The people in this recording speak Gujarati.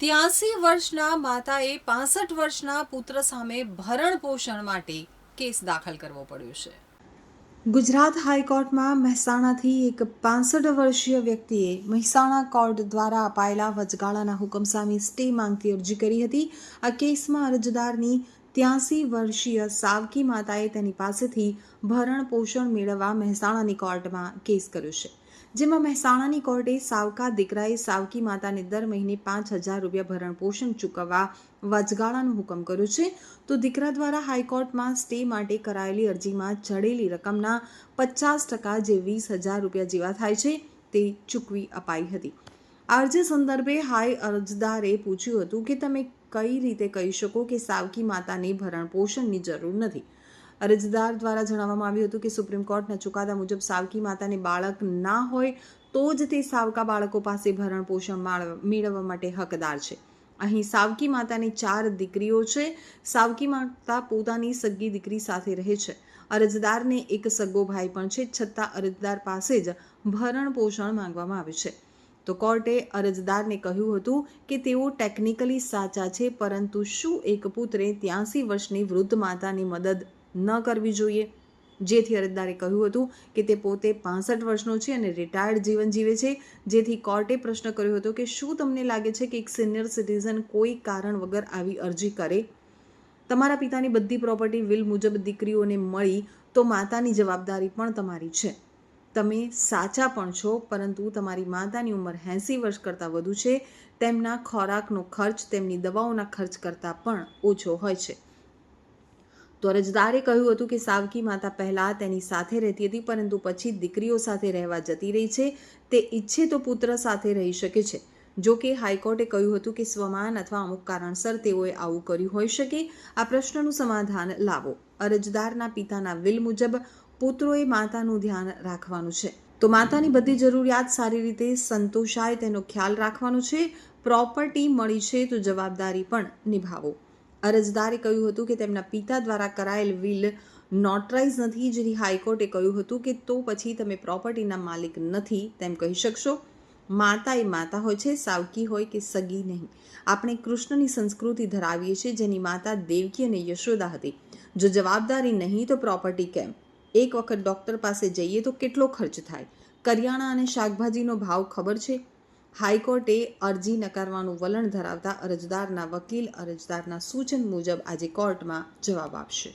ત્યાસી વર્ષના માતાએ પાસઠ વર્ષના પુત્ર સામે ભરણ પોષણ માટે કેસ દાખલ કરવો પડ્યો છે. ગુજરાત હાઈકોર્ટમાં મહેસાણાથી એક પાસઠ વર્ષીય વ્યક્તિએ મહેસાણા કોર્ટ દ્વારા અપાયેલા વચગાળાના હુકમ સામે સ્ટે માંગતી અરજી કરી હતી. આ કેસમાં અરજદારની ત્યાસી વર્ષીય સાવકી માતાએ તેની પાસેથી ભરણ પોષણ મેળવવા મહેસાણાની કોર્ટમાં કેસ કર્યો છે. જેમાં મહેસાણાની કોર્ટે સાવકા દીકરાએ સાવકી માતાને દર મહિને પાંચ હજાર રૂપિયા ભરણ પોષણ ચૂકવવા વચગાળાનો હુકમ કર્યો છે. તો દીકરા દ્વારા હાઈકોર્ટમાં સ્ટે માટે કરાયેલી અરજીમાં ચડેલી રકમના પચાસ ટકા જે વીસ હજાર રૂપિયા જેવા થાય છે તે ચૂકવી અપાઈ હતી. આ અરજી સંદર્ભે હાઈ અરજદારે પૂછ્યું હતું કે તમે કઈ રીતે કહી શકો કે સાવકી માતાને ભરણ પોષણની જરૂર નથી? અરજદાર દ્વારા જણાવવામાં આવ્યું હતું કે સુપ્રીમ કોર્ટના ચુકાદા મુજબ સાવકી માતાને બાળક ના હોય તો જ તે સાવકા બાળકો પાસે ભરણ પોષણ મેળવવા માટે હકદાર છે. અહીં સાવકી માતાની ચાર દીકરીઓ છે. સાવકી માતા પોતાની સગી દીકરી સાથે રહે છે. અરજદારને એક સગો ભાઈ પણ છે, છતાં અરજદાર પાસે જ ભરણ પોષણ માંગવામાં આવ્યું છે. તો કોર્ટે અરજદારને કહ્યું હતું કે તેઓ ટેકનિકલી સાચા છે, પરંતુ શું એક પુત્રે ત્યાંસી વર્ષની વૃદ્ધ માતાની મદદ ન કરવી જોઈએ. જેથી અરજદારે કહ્યું હતું કે તે પોતે પાસઠ વર્ષનો છે અને રિટાયર્ડ જીવન જીવે છે. જેથી કોર્ટે પ્રશ્ન કર્યો હતો કે શું તમને લાગે છે કે એક સિનિયર સિટીઝન કોઈ કારણ વગર આવી અરજી કરે? તમારા પિતાની બધી પ્રોપર્ટી વિલ મુજબ દીકરીઓને મળી તો માતાની જવાબદારી પણ તમારી છે. તમે સાચા પણ છો, પરંતુ તમારી માતાની ઉંમર એંસી વર્ષ કરતાં વધુ છે. તેમના ખોરાકનો ખર્ચ, તેમની દવાઓના ખર્ચ કરતાં પણ ઓછો હોય છે. તો અરજદારે કહ્યું હતું કે સાવકી માતા પહેલાં તેની સાથે રહેતી હતી, પરંતુ પછી દીકરીઓ સાથે રહેવા જતી રહી છે. તે ઈચ્છે તો પુત્ર સાથે રહી શકે છે. જો કે હાઈકોર્ટે કહ્યું હતું કે સ્વમાન અથવા અમુક કારણસર તેઓએ આવું કર્યું હોઈ શકે. આ પ્રશ્નનું સમાધાન લાવો. અરજદારના પિતાના વિલ મુજબ પુત્રોએ માતાનું ધ્યાન રાખવાનું છે. તો માતાની બધી જરૂરિયાત સારી રીતે સંતોષાય તેનો ખ્યાલ રાખવાનો છે. પ્રોપર્ટી મળી છે તો જવાબદારી પણ નિભાવો. અરજદારે કહ્યું હતું કે તેમના પિતા દ્વારા કરાયેલ વિલ નોટરાઇઝ નથી. જેથી હાઈકોર્ટે કહ્યું હતું કે તો પછી તમે પ્રોપર્ટીના માલિક નથી તેમ કહી શકશો. માતા એ માતા હોય છે, સાવકી હોય કે સગી નહીં. આપણે કૃષ્ણની સંસ્કૃતિ ધરાવીએ છીએ, જેની માતા દેવકી અને યશોદા હતી. જો જવાબદારી નહીં, તો પ્રોપર્ટી કેમ? એક વખત ડૉક્ટર પાસે જઈએ તો કેટલો ખર્ચ થાય? કરિયાણા અને શાકભાજીનો ભાવ ખબર છે? હાઈકોર્ટે અરજી નકારવાનું વલણ ધરાવતા અરજદારના વકીલ અરજદારના સૂચન મુજબ આજે કોર્ટમાં જવાબ આપશે.